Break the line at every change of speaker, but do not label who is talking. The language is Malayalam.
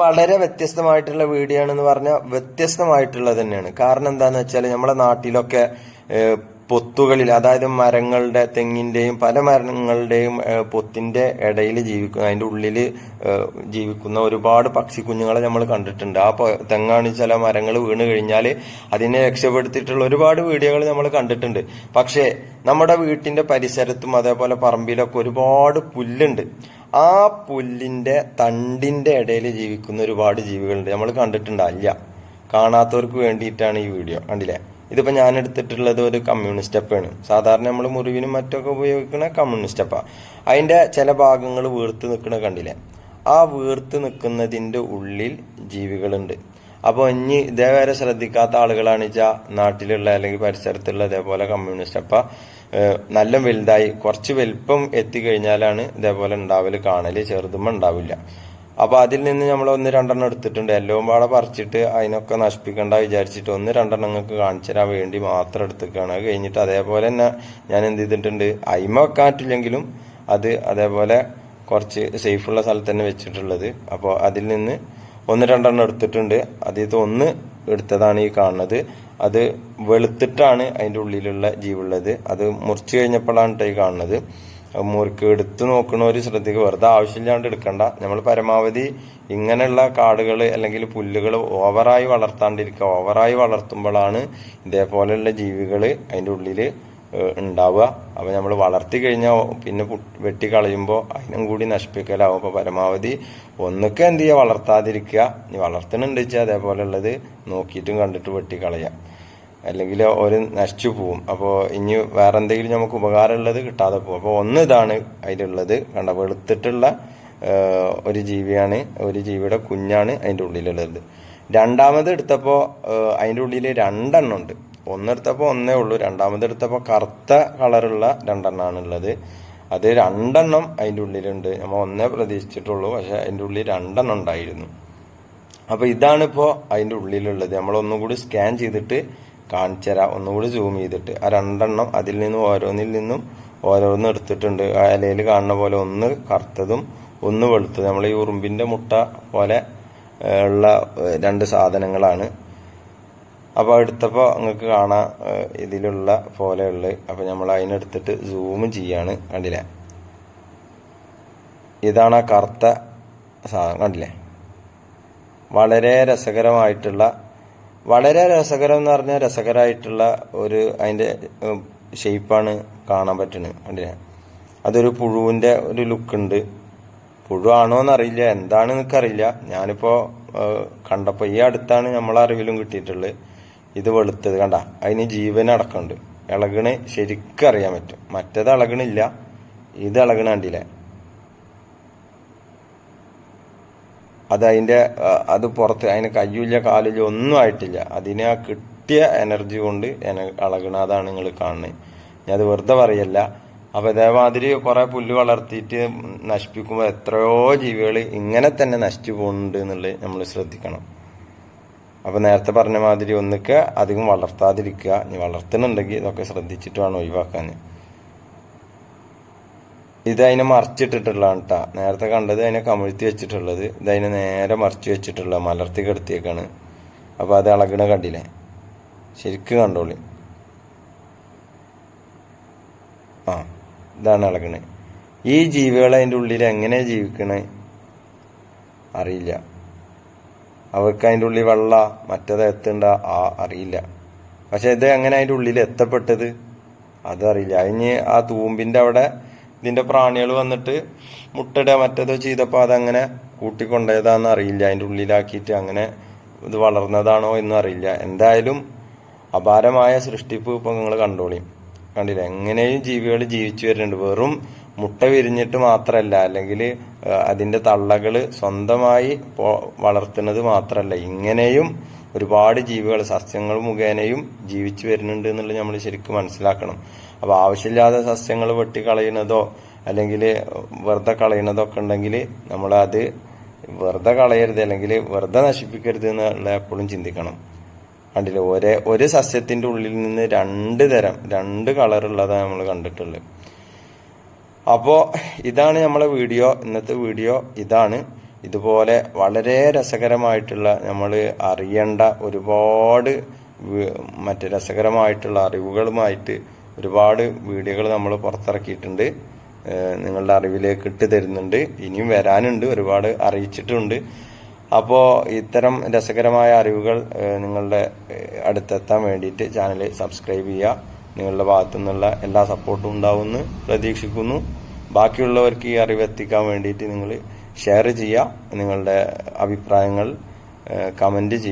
വളരെ വ്യത്യസ്തമായിട്ടുള്ള വീഡിയോ ആണെന്ന് പറഞ്ഞാൽ വ്യത്യസ്തമായിട്ടുള്ളത് തന്നെയാണ്. കാരണം എന്താന്ന് വെച്ചാൽ നമ്മുടെ നാട്ടിലൊക്കെ പൊത്തുകളിൽ അതായത് മരങ്ങളുടെ തെങ്ങിന്റെയും പല മരങ്ങളുടെയും പൊത്തിന്റെ ഇടയിൽ ജീവിക്കുന്ന അതിന്റെ ഉള്ളിൽ ജീവിക്കുന്ന ഒരുപാട് പക്ഷിക്കുഞ്ഞുങ്ങളെ നമ്മൾ കണ്ടിട്ടുണ്ട്. ആ തെങ്ങാണ് ചില മരങ്ങൾ വീണ് കഴിഞ്ഞാൽ അതിനെ രക്ഷപ്പെടുത്തിയിട്ടുള്ള ഒരുപാട് വീഡിയോകൾ നമ്മൾ കണ്ടിട്ടുണ്ട്. പക്ഷേ നമ്മുടെ വീട്ടിന്റെ പരിസരത്തും അതേപോലെ പറമ്പിലൊക്കെ ഒരുപാട് പുല്ലുണ്ട്. ആ പുല്ലിന്റെ തണ്ടിന്റെ ഇടയിൽ ജീവിക്കുന്ന ഒരുപാട് ജീവികളുണ്ട്. നമ്മൾ കണ്ടിട്ടുണ്ടാവില്ല. കാണാത്തവർക്ക് വേണ്ടിയിട്ടാണ് ഈ വീഡിയോ. കണ്ടില്ലേ? ഇതിപ്പോ ഞാൻ എടുത്തിട്ടുള്ളത് ഒരു കമ്മ്യൂണിസ്റ്റ് അപ്പാണ് സാധാരണ നമ്മൾ മുറിവിനും മറ്റൊക്കെ ഉപയോഗിക്കുന്ന കമ്മ്യൂണിസ്റ്റ് അപ്പ അതിന്റെ ചില ഭാഗങ്ങൾ വീർത്ത് നിൽക്കണ കണ്ടില്ലേ? ആ വീർത്ത് നിൽക്കുന്നതിന്റെ ഉള്ളിൽ ജീവികളുണ്ട്. അപ്പോൾ ഇനി ഇതേവരെ ശ്രദ്ധിക്കാത്ത ആളുകളാണ് വെച്ചാൽ നാട്ടിലുള്ള അല്ലെങ്കിൽ പരിസരത്തുള്ള ഇതേപോലെ കമ്മ്യൂണിസ്റ്റ് അപ്പൊ നല്ല വലുതായി കുറച്ച് വലിപ്പം എത്തിക്കഴിഞ്ഞാലാണ് ഇതേപോലെ ഉണ്ടാവൽ കാണൽ. ചെറുതുമ്പോ ഉണ്ടാവില്ല. അപ്പൊ അതിൽ നിന്ന് നമ്മൾ ഒന്ന് രണ്ടെണ്ണം എടുത്തിട്ടുണ്ട്. എല്ലാം പാടെ പറിച്ചിട്ട് അതിനൊക്കെ നശിപ്പിക്കണ്ട വിചാരിച്ചിട്ട് ഒന്ന് രണ്ടെണ്ണം നിങ്ങൾക്ക് കാണിച്ചു തരാൻ വേണ്ടി മാത്രം എടുത്തേക്കാണ്. കഴിഞ്ഞിട്ട് അതേപോലെ തന്നെ ഞാൻ എന്ത് ചെയ്തിട്ടുണ്ട്? അയിമ വെക്കാൻ പറ്റില്ലെങ്കിലും അത് അതേപോലെ കുറച്ച് സേഫുള്ള സ്ഥലത്ത് തന്നെ വെച്ചിട്ടുള്ളത്. അപ്പോൾ അതിൽ നിന്ന് ഒന്ന് രണ്ടെണ്ണം എടുത്തിട്ടുണ്ട്. ആദ്യത്തെ ഒന്ന് എടുത്തതാണ് ഈ കാണുന്നത്. അത് വെളുത്തിട്ടാണ് അതിന്റെ ഉള്ളിലുള്ള ജീവുള്ളത്. അത് മുറിച്ചു കഴിഞ്ഞപ്പോഴാണ് ഈ കാണുന്നത്. മുറുക്ക് എടുത്തു നോക്കണവര് ശ്രദ്ധിക്കുക വെറുതെ ആവശ്യമില്ലാണ്ട് എടുക്കണ്ട. നമ്മൾ പരമാവധി ഇങ്ങനെയുള്ള കാടുകൾ അല്ലെങ്കിൽ പുല്ലുകൾ ഓവറായി വളർത്താണ്ടിരിക്കുക. ഓവറായി വളർത്തുമ്പോഴാണ് ഇതേപോലെയുള്ള ജീവികൾ അതിന്റെ ഉള്ളിൽ ഉണ്ടാവുക. അപ്പോൾ നമ്മൾ വളർത്തി കഴിഞ്ഞാൽ പിന്നെ വെട്ടി കളയുമ്പോൾ അതിനും കൂടി നശിപ്പിക്കലാവും അപ്പോൾ പരമാവധി ഒന്നൊക്കെ എന്ത് ചെയ്യുക വളർത്താതിരിക്കുക. ഇനി വളർത്തണുണ്ട് വെച്ചാൽ അതേപോലെ ഉള്ളത് നോക്കിയിട്ടും കണ്ടിട്ട് വെട്ടി കളയാം അല്ലെങ്കിൽ ഒരു നശിച്ചു പോവും. അപ്പോൾ ഇനി വേറെ എന്തെങ്കിലും നമുക്ക് ഉപകാരമുള്ളത് കിട്ടാതെ പോകും. അപ്പോൾ ഒന്ന് ഇതാണ് അതിലുള്ളത്. കണ്ട വെളുത്തിട്ടുള്ള ഒരു ജീവിയാണ് ഒരു ജീവിയുടെ കുഞ്ഞാണ് അതിന്റെ ഉള്ളിലുള്ളത്. രണ്ടാമത് എടുത്തപ്പോൾ അതിന്റെ ഉള്ളിൽ രണ്ടെണ്ണം ഉണ്ട്. ഒന്നെടുത്തപ്പോൾ ഒന്നേ ഉള്ളൂ. രണ്ടാമത് എടുത്തപ്പോൾ കറുത്ത കളറുള്ള രണ്ടെണ്ണമാണ് ഉള്ളത് അത് രണ്ടെണ്ണം അതിന്റെ ഉള്ളിലുണ്ട്. നമ്മൾ ഒന്നേ പ്രതീക്ഷിച്ചിട്ടുള്ളൂ. പക്ഷേ അതിന്റെ ഉള്ളിൽ രണ്ടെണ്ണം ഉണ്ടായിരുന്നു. അപ്പോൾ ഇതാണിപ്പോൾ അതിന്റെ ഉള്ളിലുള്ളത്. നമ്മൾ ഒന്നും കൂടി സ്കാൻ ചെയ്തിട്ട് കാണിച്ചു തരാം. ഒന്നുകൂടി സൂം ചെയ്തിട്ട്. ആ രണ്ടെണ്ണം അതിൽ നിന്നും ഓരോന്നിൽ നിന്നും ഓരോന്നും എടുത്തിട്ടുണ്ട്. ആ ഇലയിൽ കാണുന്ന പോലെ ഒന്ന് കറുത്തതും ഒന്ന് വെളുത്തതും. നമ്മൾ ഈ ഉറുമ്പിന്റെ മുട്ട പോലെ ഉള്ള രണ്ട് സാധനങ്ങളാണ്. അപ്പോൾ എടുത്തപ്പോൾ നിങ്ങൾക്ക് കാണാം ഇതിലുള്ള പോലെയുള്ള അപ്പോൾ നമ്മൾ അതിനെടുത്തിട്ട് സൂം ചെയ്യാണ് കണ്ടില്ലേ? ഇതാണ് ആ കറുത്ത സാധനം കണ്ടില്ലേ? വളരെ രസകരമായിട്ടുള്ള വളരെ രസകരം എന്ന് പറഞ്ഞാൽ രസകരമായിട്ടുള്ള ഒരു അതിന്റെ ഷേപ്പാണ് കാണാൻ പറ്റുന്നത് കണ്ടില്ലേ? അതൊരു പുഴുവിന്റെ ഒരു ലുക്ക് ഉണ്ട്. ആണോ എന്നറിയില്ല എന്താണെന്ന് എനിക്കറിയില്ല. ഞാനിപ്പോൾ കണ്ടപ്പോൾ കണ്ടപ്പോ ഈ അടുത്താണ് നമ്മളെ അറിവിലും കിട്ടിയിട്ടുള്ളത്. ഇത് വെളുത്തത് കണ്ട. അതിന് ജീവൻ അടക്കമുണ്ട്. ഇളകണ് ശരിക്കും അറിയാൻ പറ്റും. മറ്റേത് ഇളകണില്ല. ഇത് ഇളകണ കണ്ടില്ലേ? അത് അതിന്റെ അത് പുറത്ത് അതിന് കയ്യൂല്ല കാലില്ല ഒന്നും ആയിട്ടില്ല. അതിനെ ആ കിട്ടിയ എനർജി കൊണ്ട് എന അളകണ അതാണ് നിങ്ങൾ കാണുന്നത് ഞാൻ അത് വെറുതെ പറയല്ല. അപ്പൊ ഇതേമാതിരി കുറെ പുല്ല് വളർത്തിയിട്ട് നശിപ്പിക്കുമ്പോൾ എത്രയോ ജീവികൾ ഇങ്ങനെ തന്നെ നശിച്ചു പോകുന്നുണ്ട് എന്നുള്ളത് നമ്മൾ ശ്രദ്ധിക്കണം. അപ്പൊ നേരത്തെ പറഞ്ഞ മാതിരി ഒന്നൊക്കെ അധികം വളർത്താതിരിക്കുക. ഇനി വളർത്തുന്നുണ്ടെങ്കിൽ ഇതൊക്കെ ശ്രദ്ധിച്ചിട്ട് വേണം ഒഴിവാക്കാൻ. ഇത് അതിനെ മറിച്ചിട്ടിട്ടുള്ളതാണ് കേട്ടാ നേരത്തെ കണ്ടത് അതിനെ കമിഴ്ത്തി വെച്ചിട്ടുള്ളത്. ഇത് അതിനെ നേരെ മറിച്ച് വെച്ചിട്ടുള്ള മലർത്തി കെടുത്തിയേക്കാണ്. അപ്പോൾ അത് ഇളകണ കണ്ടില്ലേ? ശരിക്കും കണ്ടോളി. ആ ഇതാണ് ഇളകണേ. ഈ ജീവികൾ അതിന്റെ ഉള്ളിൽ എങ്ങനെ ജീവിക്കണേ? അറിയില്ല. അവർക്ക് അതിന്റെ ഉള്ളിൽ വെള്ള മറ്റേത് എത്തണ്ട ആ അറിയില്ല. പക്ഷെ ഇത് എങ്ങനെ അതിന്റെ ഉള്ളിൽ എത്തപ്പെട്ടത്? അതറിയില്ല. അതിന് ആ തൂമ്പിന്റെ അവിടെ ഇതിന്റെ പ്രാണികൾ വന്നിട്ട് മുട്ടയിടുക മറ്റേതോ ചെയ്തപ്പോൾ അതങ്ങനെ കൂട്ടിക്കൊണ്ടേതാണെന്ന് അറിയില്ല. അതിന്റെ ഉള്ളിലാക്കിയിട്ട് അങ്ങനെ ഇത് വളർന്നതാണോ എന്നും അറിയില്ല. എന്തായാലും അപാരമായ സൃഷ്ടിപ്പ് ഇപ്പം നിങ്ങൾ കണ്ടോളിയും കണ്ടില്ല? എങ്ങനെയും ജീവികൾ ജീവിച്ചു വരുന്നുണ്ട്. വെറും മുട്ട വിരിഞ്ഞിട്ട് മാത്രമല്ല അല്ലെങ്കിൽ അതിന്റെ തള്ളകൾ സ്വന്തമായി വളർത്തുന്നത് മാത്രമല്ല ഇങ്ങനെയും ഒരുപാട് ജീവികൾ സസ്യങ്ങൾ മുഖേനയും ജീവിച്ചു വരുന്നുണ്ട് എന്നുള്ളത് നമ്മൾ ശരിക്കും മനസ്സിലാക്കണം. അപ്പൊ ആവശ്യമില്ലാതെ സസ്യങ്ങൾ വെട്ടിക്കളയുന്നതോ അല്ലെങ്കിൽ വെറുതെ കളയുന്നതോ ഒക്കെ ഉണ്ടെങ്കിൽ നമ്മൾ അത് വെറുതെ കളയരുത് അല്ലെങ്കിൽ വെറുതെ നശിപ്പിക്കരുത് എന്നുള്ള എപ്പോഴും ചിന്തിക്കണം. കണ്ടില്ലേ? ഒരേ ഒരു സസ്യത്തിന്റെ ഉള്ളിൽ നിന്ന് രണ്ട് തരം രണ്ട് കളറുള്ളതാണ് നമ്മൾ കണ്ടിട്ടുള്ളത്. അപ്പോൾ ഇതാണ് നമ്മളെ വീഡിയോ. ഇന്നത്തെ വീഡിയോ ഇതാണ്. ഇതുപോലെ വളരെ രസകരമായിട്ടുള്ള നമ്മൾ അറിയേണ്ട ഒരുപാട് മറ്റു രസകരമായിട്ടുള്ള അറിവുകളുമായിട്ട് ഒരുപാട് വീഡിയോകൾ നമ്മൾ പുറത്തിറക്കിയിട്ടുണ്ട്. നിങ്ങളുടെ അറിവിലേക്ക് ഇട്ട് തരുന്നുണ്ട്. ഇനിയും വരാനുണ്ട്. ഒരുപാട് അറിയിച്ചിട്ടുണ്ട്. അപ്പോൾ ഇത്തരം രസകരമായ അറിവുകൾ നിങ്ങളുടെ അടുത്തെത്താൻ വേണ്ടിയിട്ട് ചാനൽ സബ്സ്ക്രൈബ് ചെയ്യുക. നിങ്ങളുടെ ഭാഗത്തു നിന്നുള്ള എല്ലാ സപ്പോർട്ടും ഉണ്ടാവുമെന്ന് പ്രതീക്ഷിക്കുന്നു. ബാക്കിയുള്ളവർക്ക് ഈ അറിവ് എത്തിക്കാൻ വേണ്ടിയിട്ട് നിങ്ങൾ ഷെയർ ചെയ്യുക. നിങ്ങളുടെ അഭിപ്രായങ്ങൾ കമന്റ് ചെയ്യുക.